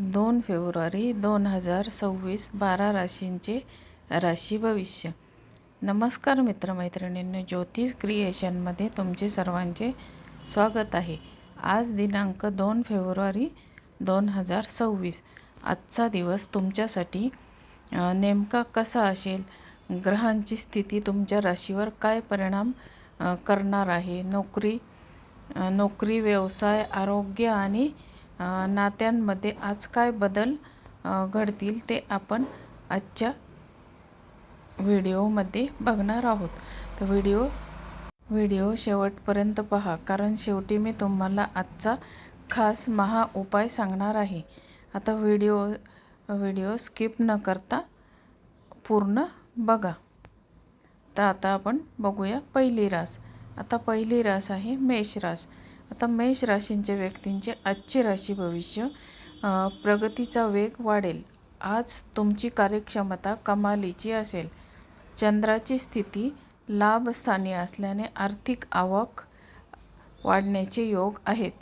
दोन फेब्रुवारी दोन हजार सव्वीस बारा राशींचे राशी भविष्य. नमस्कार मित्रमैत्रिणींनो ज्योतिष क्रिएशनमध्ये तुमचे सर्वांचे स्वागत आहे. आज दिनांक दोन फेब्रुवारी दोन हजार सव्वीस. आजचा दिवस तुमच्यासाठी नेमका कसा असेल? ग्रहांची स्थिती तुमच्या राशीवर काय परिणाम करणार आहे? नोकरी नोकरी व्यवसाय आरोग्य आणि नात्यांमध्ये आज काय बदल घडतील ते आपण आजच्या व्हिडिओमध्ये बघणार आहोत. तर व्हिडिओ व्हिडिओ शेवटपर्यंत पहा कारण शेवटी मी तुम्हाला आजचा खास महा उपाय सांगणार आहे. आता व्हिडिओ व्हिडिओ स्किप न करता पूर्ण बघा. तर आता आपण बघूया पहिली रास. आता पहिली रास आहे मेष रास. आता मेष राशींच्या व्यक्तींचे आजचे राशी भविष्य प्रगतीचा वेग वाढेल. आज तुमची कार्यक्षमता कमालीची असेल. चंद्राची स्थिती लाभस्थानी असल्याने आर्थिक आवक वाढण्याचे योग आहेत.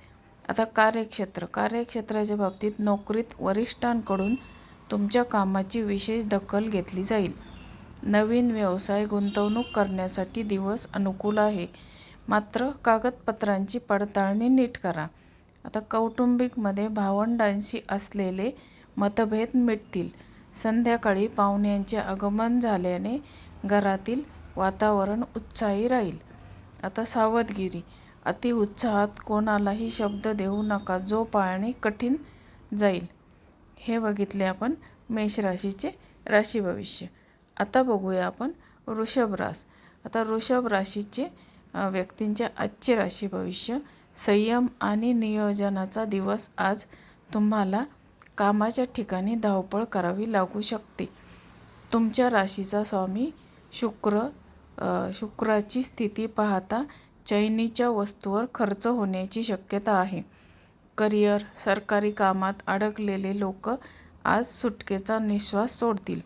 आता कार्यक्षेत्र कार्यक्षेत्राच्या बाबतीत नोकरीत वरिष्ठांकडून तुमच्या कामाची विशेष दखल घेतली जाईल. नवीन व्यवसाय गुंतवणूक करण्यासाठी दिवस अनुकूल आहे. मात्र कागदपत्रांची पडताळणी नीट करा. आता कौटुंबिकमध्ये भावंडांशी असलेले मतभेद मिटतील. संध्याकाळी पाहुण्यांचे आगमन झाल्याने घरातील वातावरण उत्साही राहील. आता सावधगिरी. अति उत्साहात कोणालाही शब्द देऊ नका. जो पाळणे कठीण जाईल. हे बघितले आपण मेष राशीचे राशी भविष्य आता बघूया आपण वृषभ रास. आता वृषभ राशीचे व्यक्तींच्या आजची आजचे राशी भविष्य संयम आणि नियोजनाचा दिवस आज तुम्हाला कामाच्या ठिकाणी धावपळ करावी लागू शकते. तुमच्या राशीचा स्वामी शुक्र शुक्राची स्थिती पाहता चैनीच्या वस्तूवर खर्च होण्याची शक्यता आहे. करिअर सरकारी कामात अडकलेले लोक आज सुटकेचा निश्वास सोडतील.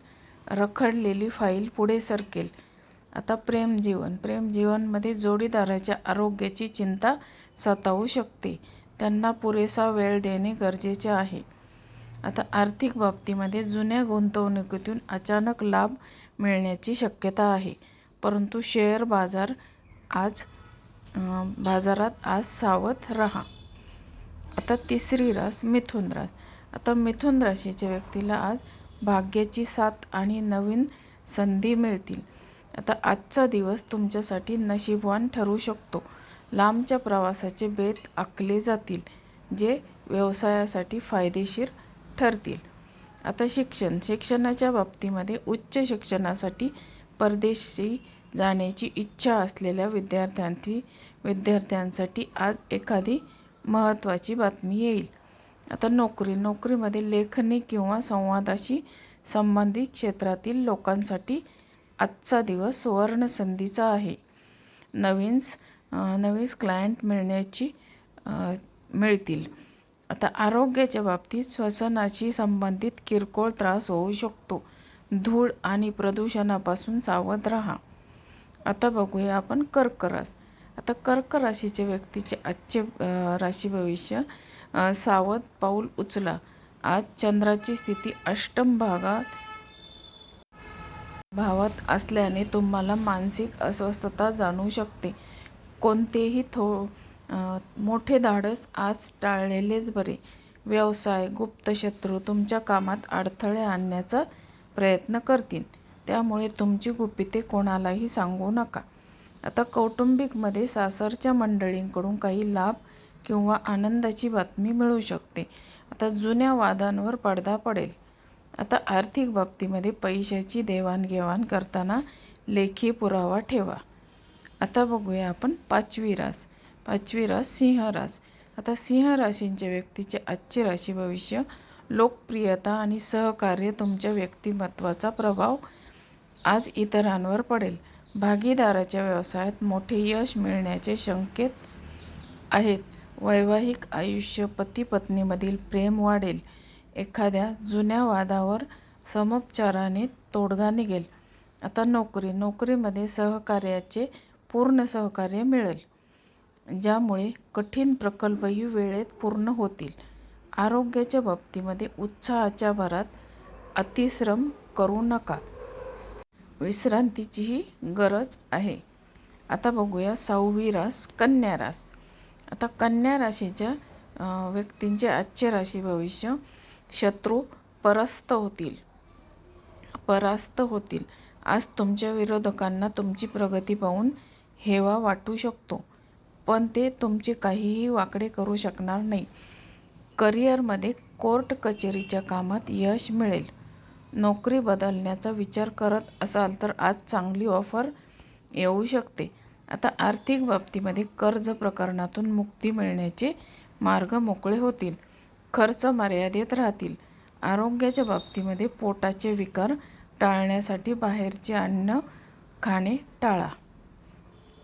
रखडलेली फाईल पुढे सरकेल. आता प्रेमजीवन प्रेमजीवनमध्ये जोडीदाराच्या आरोग्याची चिंता सतावू शकते. त्यांना पुरेसा वेळ देणे गरजेचे आहे. आता आर्थिक बाबतीमध्ये जुन्या गुंतवणुकीतून अचानक लाभ मिळण्याची शक्यता आहे. परंतु शेअर बाजार आज बाजारात आज सावध राहा. आता तिसरी रास मिथुन रास. आता मिथुन राशीच्या व्यक्तीला आज भाग्याची साथ आणि नवीन संधी मिळतील. आता आजचा दिवस तुमच्यासाठी नशीबवान ठरू शकतो. लांबच्या प्रवासाचे बेत आखले जातील जे व्यवसायासाठी फायदेशीर ठरतील. आता शिक्षण शिक्षणाच्या बाबतीमध्ये उच्च शिक्षणासाठी परदेशी जाण्याची इच्छा असलेल्या विद्यार्थ्यांची विद्यार्थ्यांसाठी आज एखादी महत्त्वाची बातमी येईल. आता नोकरी नोकरीमध्ये लेखनी किंवा संवादाशी संबंधित क्षेत्रातील लोकांसाठी आजचा दिवस सुवर्ण संधीचा आहे. नवीन अं, नवीन क्लायंट मिळण्याची मिळतील. आता आरोग्याच्या बाबतीत श्वसनाशी संबंधित किरकोळ त्रास होऊ शकतो. धूळ आणि प्रदूषणापासून सावध राहा. आता बघूया आपण कर्क रास आता कर्क राशीच्या व्यक्तीचे आजचे राशी भविष्य सावध पाऊल उचला. आज चंद्राची स्थिती अष्टम भागात भावात असल्याने तुम्हाला मानसिक अस्वस्थता जाणवू शकते. कोणतेही थो मोठे धाडस आज टाळलेलेच बरे. व्यवसाय गुप्त शत्रू तुमच्या कामात अडथळे आणण्याचा प्रयत्न करतील. त्यामुळे तुमची गुपिते कोणालाही सांगू नका. आता कौटुंबिकमध्ये सासरच्या मंडळींकडून काही लाभ किंवा आनंदाची बातमी मिळू शकते. आता जुन्या वादांवर पडदा पडेल. आता आर्थिक बाबतीमध्ये पैशाची देवाणघेवाण करताना लेखी पुरावा ठेवा. आता बघूया आपण पाचवी रास. पाचवी रास सिंह रास. आता सिंह राशींच्या व्यक्तीचे आजचे राशी भविष्य लोकप्रियता आणि सहकार्य तुमच्या व्यक्तिमत्वाचा प्रभाव आज इतरांवर पडेल. भागीदाराच्या व्यवसायात मोठे यश मिळण्याचे संकेत आहेत. वैवाहिक आयुष्य पती पत्नीमधील प्रेम वाढेल. एखाद्या जुन्या वादावर समोपचाराने तोडगा निघेल. आता नोकरी नोकरीमध्ये सहकार्याचे पूर्ण सहकार्य मिळेल ज्यामुळे कठीण प्रकल्पही वेळेत पूर्ण होतील. आरोग्याच्या बाबतीमध्ये उत्साहाच्या भरात अतिश्रम करू नका. विश्रांतीचीही गरज आहे. आता बघूया सहावी रास कन्या रास. आता कन्या राशीच्या व्यक्तींचे आजचे राशी भविष्य शत्रू परास्त होतील. परास्त होतील. आज तुमच्या विरोधकांना तुमची प्रगती पाहून हेवा वाटू शकतो. पण ते तुमचे काहीही वाकडे करू शकणार नाही. करिअरमध्ये कोर्ट कचेरीच्या कामात यश मिळेल. नोकरी बदलण्याचा विचार करत असाल तर आज चांगली ऑफर येऊ शकते. आता आर्थिक बाबतीमध्ये कर्ज प्रकरणातून मुक्ती मिळण्याचे मार्ग मोकळे होतील. खर्च मर्यादित राहतील. आरोग्याच्या बाबतीमध्ये पोटाचे विकार टाळण्यासाठी बाहेरचे अन्न खाणे टाळा.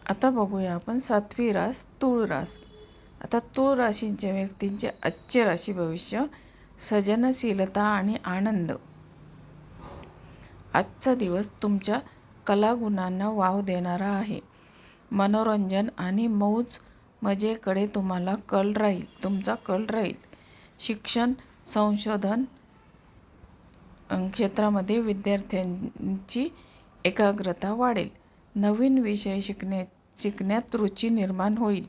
आता बघूया आपण सातवी रास तूळ रास. आता तूळ राशींच्या व्यक्तींचे आजचे राशी भविष्य सजनशीलता आणि आनंद. आजचा दिवस तुमच्या कलागुणांना वाव देणारा आहे. मनोरंजन आणि मौज मजेकडे तुम्हाला कल राहील. तुमचा कल राहील. शिक्षण संशोधन क्षेत्रामध्ये विद्यार्थ्यांची एकाग्रता वाढेल. नवीन विषय शिकण्या शिकण्यात रुची निर्माण होईल.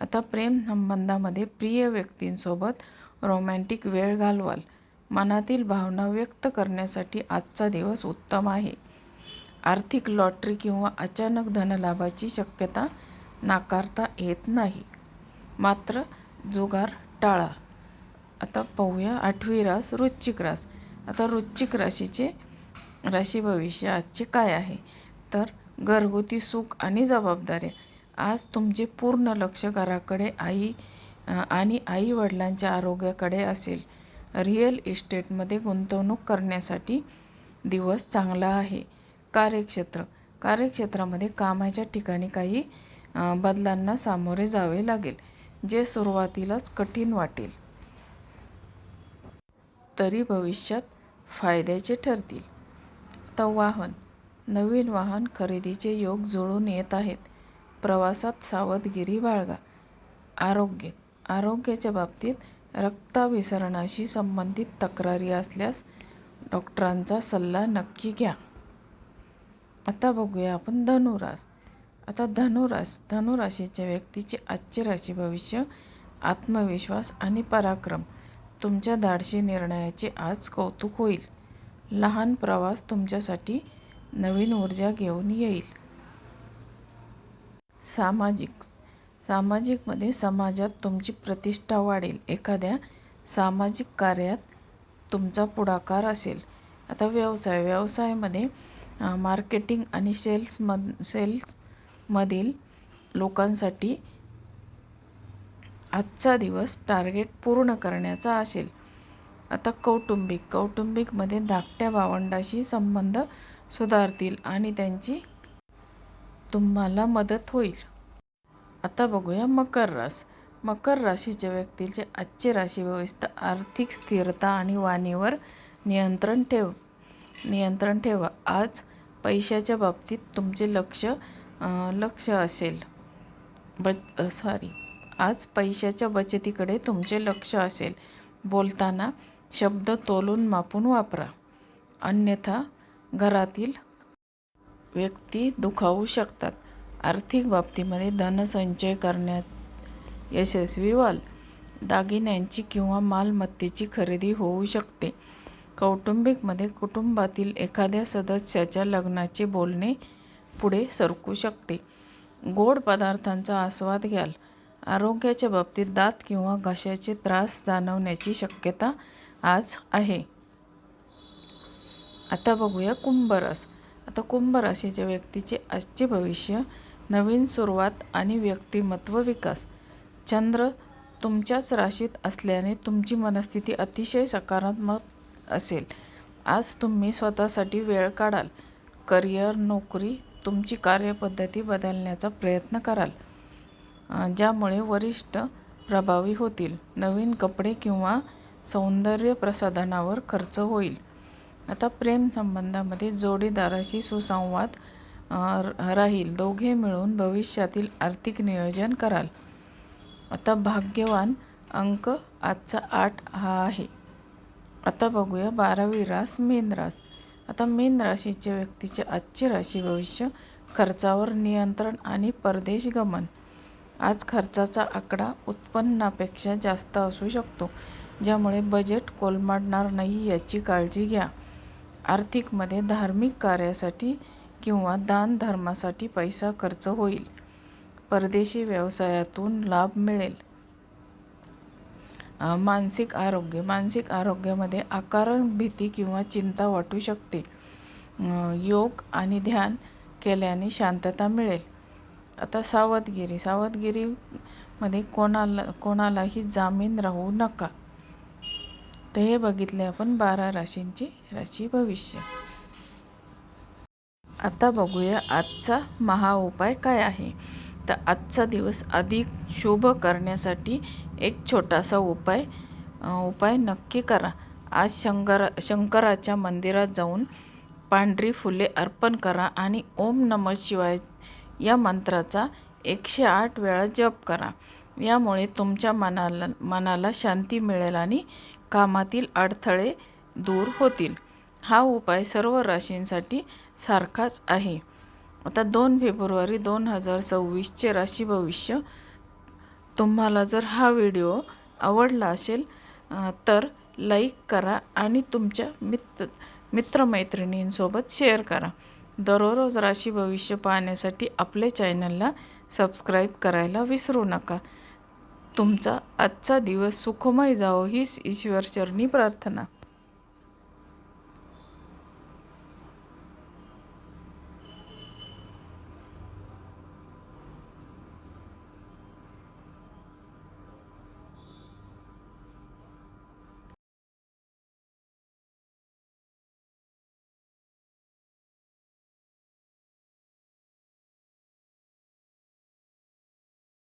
आता प्रेम संबंधामध्ये प्रिय व्यक्तींसोबत रोमॅन्टिक वेळ घालवाल. मनातील भावना व्यक्त करण्यासाठी आजचा दिवस उत्तम आहे. आर्थिक लॉटरी किंवा अचानक धनलाभाची शक्यता नाकारता येत नाही. मात्र जुगार टाळा. आता पाहूया आठवी रास वृश्चिक रास. आता वृश्चिक राशीचे राशी भविष्य आजचे काय आहे? तर घरगुती सुख आणि जबाबदाऱ्या आज तुमचे पूर्ण लक्ष घराकडे आई आणि आई वडिलांच्या आरोग्याकडे असेल. रिअल इस्टेटमध्ये गुंतवणूक करण्यासाठी दिवस चांगला आहे. कार्यक्षेत्र. कार्यक्षेत्रामध्ये कामाच्या ठिकाणी काही बदलांना सामोरे जावे लागेल जे सुरुवातीलाच कठीण वाटेल. तरी भविष्यात फायद्याचे ठरतील. आता वाहन नवीन वाहन खरेदीचे योग जुळून येत आहेत. प्रवासात सावधगिरी बाळगा. आरोग्य आरोग्याच्या बाबतीत रक्ताभिसरणाशी संबंधित तक्रारी असल्यास डॉक्टरांचा सल्ला नक्की घ्या. आता बघूया आपण धनुरास. आता धनुरास धनुराशीच्या व्यक्तीचे आजचे राशी भविष्य आत्मविश्वास आणि पराक्रम तुमच्या धाडशी निर्णयाचे आज कौतुक होईल. लहान प्रवास तुमच्यासाठी नवीन ऊर्जा घेऊन येईल. सामाजिक सामाजिकमध्ये समाजात तुमची प्रतिष्ठा वाढेल. एखाद्या सामाजिक कार्यात तुमचा पुढाकार असेल. आता व्यवसाय व्यवसायामध्ये मार्केटिंग आणि सेल्समध सेल्समधील लोकांसाठी आजचा दिवस टार्गेट पूर्ण करण्याचा असेल. आता कौटुंबिक कौटुंबिकमध्ये धाकट्या भावंडाशी संबंध सुधारतील आणि त्यांची तुम्हाला मदत होईल. आता बघूया मकर रास. मकर राशीच्या व्यक्तीचे आजचे राशी व्यवस्था आर्थिक स्थिरता आणि वाणीवर नियंत्रण ठेव नियंत्रण ठेवा. आज पैशाच्या बाबतीत तुमचे लक्ष लक्ष असेल. बच सॉरी आज पैशाच्या बचतीकडे तुमचे लक्ष असेल. बोलताना शब्द तोलून मापून वापरा. अन्यथा घरातील व्यक्ती दुखावू शकतात. आर्थिक बाबतीमध्ये धनसंचय करण्यात यशस्वी व्हाल. दागिन्यांची किंवा मालमत्तेची खरेदी होऊ शकते. कौटुंबिकमध्ये कुटुंबातील एखाद्या सदस्याच्या लग्नाचे बोलणे पुढे सरकू शकते. गोड पदार्थांचा आस्वाद घ्याल. आरोग्याच्या बाबतीत दात किंवा घशाचे त्रास जाणवण्याची शक्यता आज आहे. आता बघूया कुंभरास. आता कुंभ राशीच्या व्यक्तीचे आजचे भविष्य नवीन सुरुवात आणि व्यक्तिमत्व विकास. चंद्र तुमच्याच राशीत असल्याने तुमची मनस्थिती अतिशय सकारात्मक असेल. आज तुम्ही स्वतःसाठी वेळ काढाल. करिअर नोकरी तुमची कार्यपद्धती बदलण्याचा प्रयत्न कराल. ज्यामुळे वरिष्ठ प्रभावी होतील. नवीन कपडे किंवा सौंदर्य प्रसाधनावर खर्च होईल. आता प्रेम संबंधामध्ये जोडीदाराशी सुसंवाद राहील. दोघे मिळून भविष्यातील आर्थिक नियोजन कराल. आता भाग्यवान अंक आजचा आठ हा आहे. आता बघूया बारावी रास मीन रास. आता मीन राशीच्या व्यक्तीचे आजची राशी भविष्य खर्चावर नियंत्रण आणि परदेश गमन. आज खर्चाचा आकडा उत्पन्नापेक्षा जास्त असू शकतो ज्यामुळे बजेट कोलमाडणार नाही याची काळजी घ्या. आर्थिकमध्ये धार्मिक कार्यासाठी किंवा दान धर्मासाठी पैसा खर्च होईल. परदेशी व्यवसायातून लाभ मिळेल. मानसिक आरोग्य. मानसिक आरोग्यामध्ये आकारण भीती किंवा चिंता वाटू शकते. योग आणि ध्यान केल्याने शांतता मिळेल. आता सावधगिरी सावधगिरीमध्ये कोणाला कोणालाही जामीन राहू नका. तर हे बघितले आपण बारा राशींची राशी भविष्य. आता बघूया आजचा महा उपाय काय आहे? तर आजचा दिवस अधिक शुभ करण्यासाठी एक छोटासा उपाय उपाय नक्की करा. आज शंकर शंकराच्या मंदिरात जाऊन पांढरी फुले अर्पण करा आणि ओम नम शिवाय या मंत्राचा एकशे आठ वेळा जप करा. यामुळे तुमच्या मनाला मनाला शांती मिळेल आणि कामातील अडथळे दूर होतील. हा उपाय सर्व राशींसाठी सारखाच आहे. आता दोन फेब्रुवारी दोन हजार सव्वीसचे राशी भविष्य. तुम्हाला जर हा व्हिडिओ आवडला असेल तर लाईक करा आणि तुमच्या मित्र मित्रमैत्रिणींसोबत शेअर करा. दररोज राशी भविष्य पाहण्यासाठी आपल्या चॅनलला सबस्क्राईब करायला विसरू नका. तुमचा आजचा दिवस सुखमय जावो हीच ईश्वरचरणी प्रार्थना.